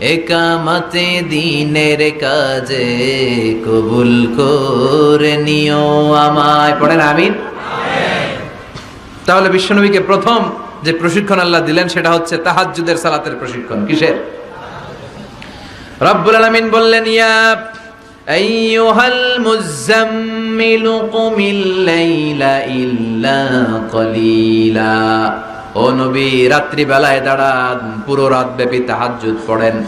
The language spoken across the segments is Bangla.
একামতে দিনের কাজে কবুল করে নিও আমায়। পড়েন, আমিন। তাহলে বিশ্বনবীকে প্রথম যে প্রশিক্ষণ আল্লাহ দিলেন, সেটা হচ্ছে তাহাজ্জুদের সালাতের প্রশিক্ষণ। কিসের? রব্বুল আলামিন বললেন, ইয়া আইয়ুহাল মুজাম্মিলু কুমিল লাইলা ইল্লা কলিলা। ও নবী রাত্রি বেলায় দাঁড়ান, পুরো রাত ব্যাপী তাহাজ্জুদ পড়েন।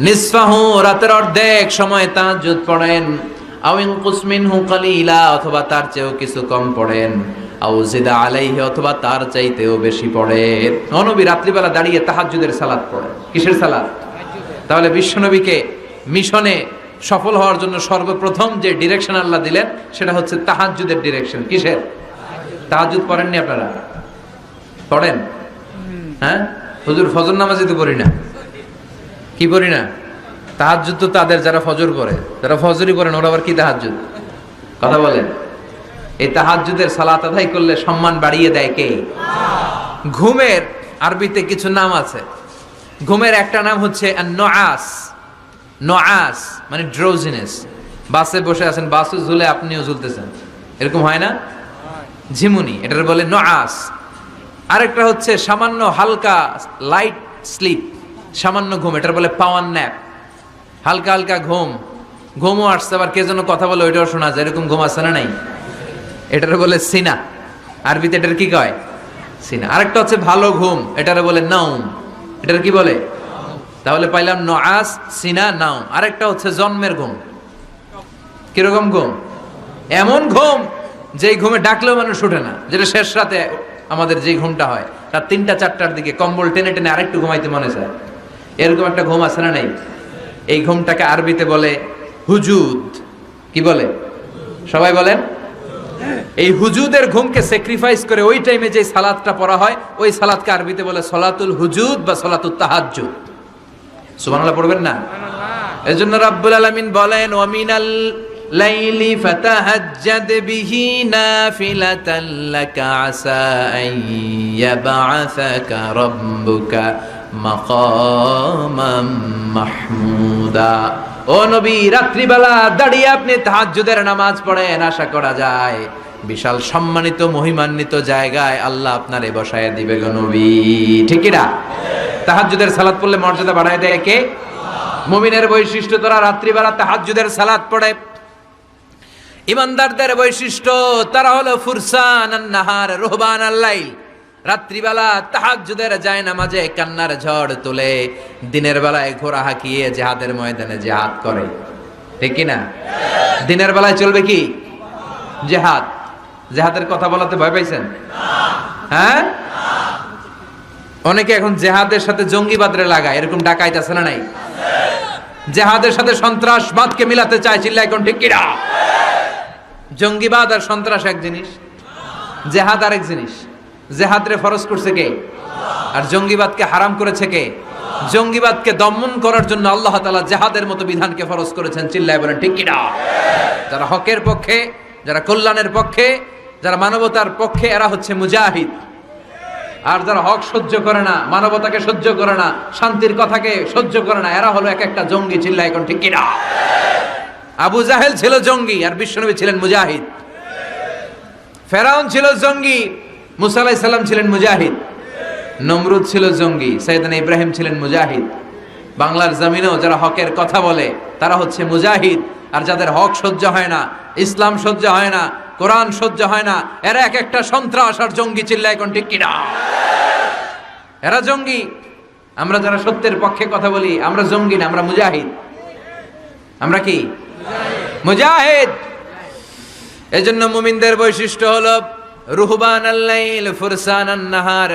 নিসফাহু, রাতের অর্ধেক সময় তাহাজ্জুদ পড়েন। আউইন কুসমিনহু কালিলা, অথবা তার চেয়েও কিছু কম পড়েন। আউজিদা আলাইহি, অথবা তার চাইতেও বেশি পড়েন। ও নবী, রাত্রিবেলা দাঁড়িয়ে তাহাজ্জুদের সালাত পড়েন। কিসের সালাত? তাহলে বিশ্বনবীকে মিশনে সফল হওয়ার জন্য সর্বপ্রথম যে ডিরেকশন আল্লাহ দিলেন, সেটা হচ্ছে তাহাজ্জুদের ডিরেকশন কিসের? তাহাজ্জুদ পড়েননি আপনারা? পড়েন? হ্যাঁ? হুজুর, ফজর নামাজই তো পড়ি না। কি পড়ি না? তাহাজ্জুদ তো তাদের, যারা ফজর করে। যারা ফজরই করেন ওরা আবার কি তাহাজ্জুদ? কথা বলেন। এই তাহাজ্জুদের সালাত আদায় করলে সম্মান বাড়িয়ে দেয় কে? ঘুমের আরবিতে কিছু নাম আছে। ঘুমের একটা নাম হচ্ছে নআস নআস মানে ড্রোজিনেস বাসে বসে আছেন, বাসে ঝুলে আপনিও ঝুলতেছেন। এরকম হয় না? ঝিমুনি, এটার বলে নআস আরেকটা হচ্ছে সামান্য হালকা লাইট স্লিপ সামান্য ঘুম, এটার বলে পাওয়ার ন্যাপ হালকা হালকা ঘুম, ঘুমও আসছে, আবার কে যেন কথা বলে ওইটাও শোনা যায়। এরকম ঘুম আসছে না নাই? এটার বলে সিনা। আরবিতে এটার কি কয়? সিনা। আরেকটা হচ্ছে ভালো ঘুম, এটার বলে নাউম এটার কি বলে? তাহলে পাইলাম নআস সিনা নাউম আরেকটা হচ্ছে জন্মের ঘুম। কীরকম ঘুম? এমন ঘুম, যেই ঘুমে ডাকলেও মানুষ উঠে না, যেটা শেষ রাতে আমাদের যে ঘুমটা হয় রাত তিনটা চারটার দিকে কম্বল টেনে টেনে আরেকটু ঘুমাইতে মনে চায়। এরকম একটা ঘুম আছে না নেই? এই ঘুমটাকে আরবিতে বলে হুজুদ। কি বলে? সবাই বলেন? এই হুজুদের ঘুমকে স্যাক্রিফাইস করে ওই টাইমে যে সালাদটা পড়া হয় ওই সালাদকে আরবিতে বলে সলাতুল হুজুদ বা সলাতুল তাহাজ্জুদ। সুবহানাল্লাহ পড়বেন না? এজন্য রাব্বুল আলামিন বলেন ওয়ামিনাল লাইলি ফাতাহাজ্জাদ বিহি নাফিলাতান লাকা আসা আন ইয়াবআসাকা রাব্বুকা মাকামাম মাহমুদা। ও নবী, রাত্রিবেলা দাঁড়িয়ে আপনি তাহাজ্জুদের নামাজ পড়েন, আশা করা যায় বিশাল সম্মানিত, মহিমান্বিত জায়গায় আল্লাহ আপনারে বসায় দিবে গো নবী। ঠিক না? তাহাজ্জুদের সালাত পড়লে মর্যাদা বাড়ায় দেয় কে? মুমিনের বৈশিষ্ট্য, তারা রাত্রিবেলা তাহাজ্জুদের সালাত পড়ে। ইমানদারদের বৈশিষ্ট্য, তারা হলো ফুরসান নাহার, রোহবান আল্লাইল রাত্রিবেলা তাহাজ্জুদের যায় নামাজে কান্নার ঝড় তোলে, দিনের বেলায় ঘোড়া হাঁকিয়ে জেহাদের ময়দানে জেহাদ করে। ঠিক কি না? দিনের বেলায় চলবে কি? জেহাদ। জেহাদের কথা বলাতে ভয় পাইছেন? হ্যাঁ? অনেকে এখন জেহাদের সাথে জঙ্গিবাদরে লাগায়, এরকম ডাকাইত আছে না নাই? জেহাদের সাথে সন্ত্রাসবাদকে মিলাতে চিল্লা এখন ঠিক কিনা জঙ্গিবাদ আর সন্ত্রাস এক জিনিস, জেহাদ আরেক জিনিস। জেহাদরে ফরজ করছে কে? আর জঙ্গিবাদকে হারাম করেছে কে? জঙ্গিবাদকে দমন করার জন্য আল্লাহ তাআলা জেহাদের মতো বিধানকে ফরজ করেছেন, চিল্লায় বলেন, ঠিক কিনা? যারা হকের পক্ষে, যারা কল্যাণের পক্ষে, যারা মানবতার পক্ষে, এরা হচ্ছে মুজাহিদ। আর যারা হক সহ্য করে না, মানবতাকে সহ্য করে না, শান্তির কথাকে সহ্য করে না, এরা হলো এক একটা জঙ্গি চিল্লা এখন ঠিক কিনা? আবু জাহেল ছিল জঙ্গি আর বিশ্বনবী ছিলেন মুজাহিদ। ফেরাউন ছিল জঙ্গি, মুসা সালাম ছিলেন মুজাহিদ। নমরুদ ছিল জঙ্গি সৈয়দান ইব্রাহিম ছিলেন মুজাহিদ। বাংলার জমিনেও যারা হকের কথা বলে, তারা হচ্ছে মুজাহিদ। আর যাদের হক সহ্য হয় না, ইসলাম সহ্য হয় না, কোরআন সহ্য হয় না, এরা এক একটা সন্ত্রাস আর জঙ্গি চিল্লা এখন ঠিক কিনা? এরা জঙ্গি। আমরা যারা সত্যের পক্ষে কথা বলি, আমরা জঙ্গি না, আমরা মুজাহিদ। আমরা কি? মুজাহিদ। এজন্য মুমিনদের বৈশিষ্ট্য হলো রুহবান আল্লাইল ফুরসান নাহার।